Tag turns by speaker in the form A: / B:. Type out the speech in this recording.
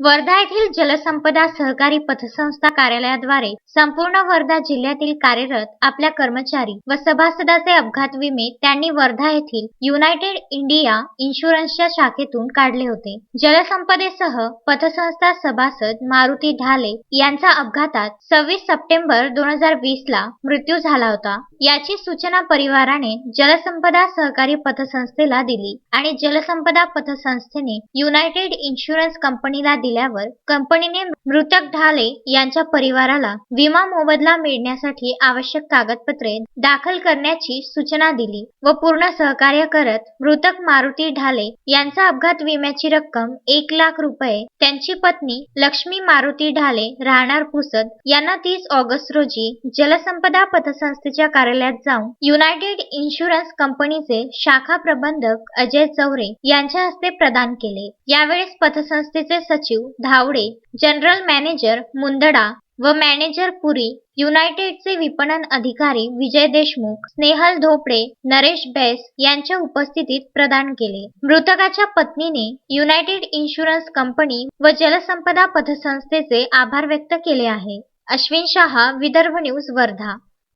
A: वर्धा येथील जलसंपदा सहकारी पतसंस्था कार्यालयाद्वारे संपूर्ण वर्धा जिल्ह्यातील कार्यरत आपल्या कर्मचारी व सभासदाचे अपघात विमे त्यांनी वर्धा येथील युनायटेड इंडिया इन्शुरन्सच्या शाखेतून काढले होते. जलसंपदेसह पतसंस्था सभासद मारुती ढाले यांचा अपघातात सव्वीस सप्टेंबर दोन हजार वीस ला मृत्यू झाला होता. याची सूचना परिवाराने जलसंपदा सहकारी पतसंस्थेला दिली आणि जलसंपदा पतसंस्थेने युनायटेड इन्शुरन्स कंपनीला दिल्यावर कंपनीने मृतक ढाले यांच्या परिवाराला विमा मोबदला मिळण्यासाठी आवश्यक कागदपत्रे दाखल करण्याची सूचना दिली व पूर्ण सहकार्य करत मृतक मारुती ढाले यांचा अपघात विम्याची रक्कम एक लाख रुपये. त्यांची पत्नी लक्ष्मी मारुती ढाले राहणार पुसद यांना तीस ऑगस्ट रोजी जलसंपदा पतसंस्थेच्या कार्यालयात जाऊन युनायटेड इन्शुरन्स कंपनीचे शाखा प्रबंधक अजय चौरे यांच्या हस्ते प्रदान केले. यावेळेस पतसंस्थेचे सचिव धावडे जनरल मॅनेजर मुंदडा व मॅनेजर पुरी युनायटेडचे विपणन अधिकारी विजय देशमुख स्नेहल धोपडे नरेश बैस यांच्या उपस्थितीत प्रदान केले. मृतकाच्या पत्नीने युनायटेड इन्शुरन्स कंपनी व जलसंपदा पतसंस्थेचे आभार व्यक्त केले आहे. अश्विन शहा विदर्भ न्यूज वर्धा.